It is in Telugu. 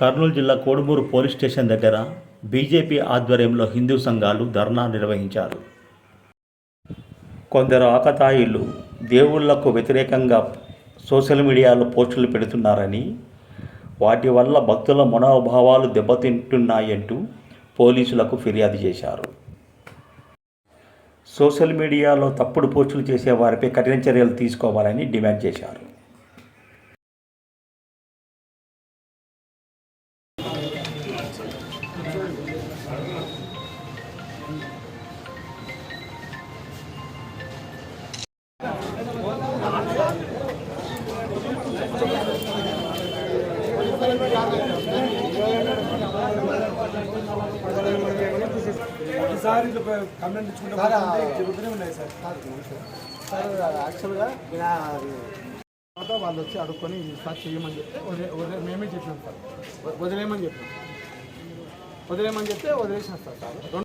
కర్నూలు జిల్లా కోడుమూరు పోలీస్ స్టేషన్ దగ్గర బీజేపీ ఆధ్వర్యంలో హిందూ సంఘాలు ధర్నా నిర్వహించారు. కొందరు ఆకతాయిలు దేవుళ్ళకు వ్యతిరేకంగా సోషల్ మీడియాలో పోస్టులు పెడుతున్నారని వాటి వల్ల భక్తుల మనోభావాలు దెబ్బతింటున్నాయంటూ పోలీసులకు ఫిర్యాదు చేశారు. సోషల్ మీడియాలో తప్పుడు పోస్టులు చేసే వారిపై కఠిన చర్యలు తీసుకోవాలని డిమాండ్ చేశారు. ఈసారి కంప్లైంట్ ఇచ్చుకుంటే జరుగుతూనే ఉన్నాయి సార్. సార్ యాక్చువల్గా తర్వాత వాళ్ళు వచ్చి అడుక్కొని స్టార్ట్ చేయమని చెప్తే మేమే చెప్పినాం సార్. వదిలేయమని చెప్పాం. వదిలేయమని చెప్తే వదిలేసిన సార్ సార్ రెండు